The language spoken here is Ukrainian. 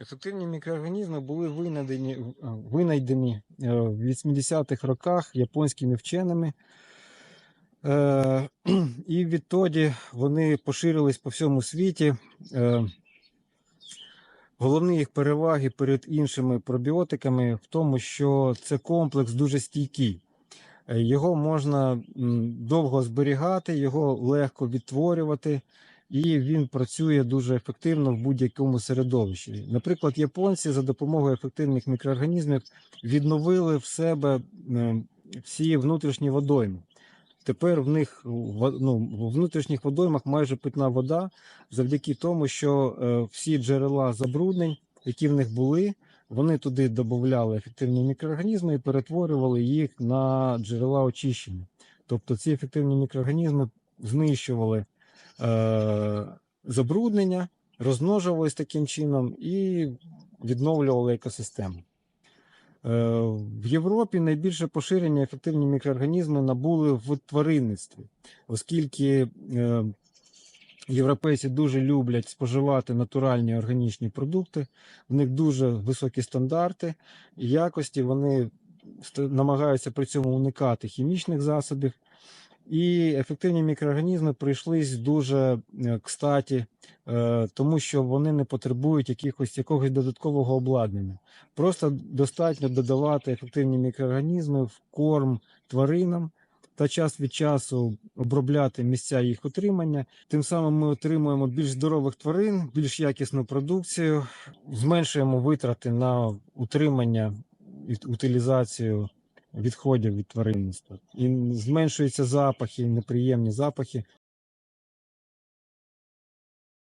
Ефективні мікроорганізми були винайдені, е, винайдені е, в 80-х роках японськими вченими. Е, І відтоді вони поширились по всьому світі. Головні їх переваги перед іншими пробіотиками в тому, що це комплекс дуже стійкий. Його можна довго зберігати, його легко відтворювати, і він працює дуже ефективно в будь-якому середовищі. Наприклад, японці за допомогою ефективних мікроорганізмів відновили в себе е, всі внутрішні водойми. Тепер в них ну, в внутрішніх водоймах майже питна вода завдяки тому, що е, всі джерела забруднень, які в них були, вони туди додавали ефективні мікроорганізми і перетворювали їх на джерела очищення. Тобто ці ефективні мікроорганізми знищували е, забруднення, розмножувались таким чином і відновлювали екосистему. Е, В Європі найбільше поширення ефективні мікроорганізми набули в тваринництві, оскільки е, європейці дуже люблять споживати натуральні органічні продукти, в них дуже високі стандарти якості, вони намагаються при цьому уникати хімічних засобів. І ефективні мікроорганізми прийшлись дуже е, кстаті, е, тому що вони не потребують якихось якогось додаткового обладнання. Просто достатньо додавати ефективні мікроорганізми в корм тваринам та час від часу обробляти місця їх утримання. Тим самим ми отримуємо більш здорових тварин, більш якісну продукцію, зменшуємо витрати на утримання і утилізацію відходів від тваринництва. І зменшуються запахи, неприємні запахи,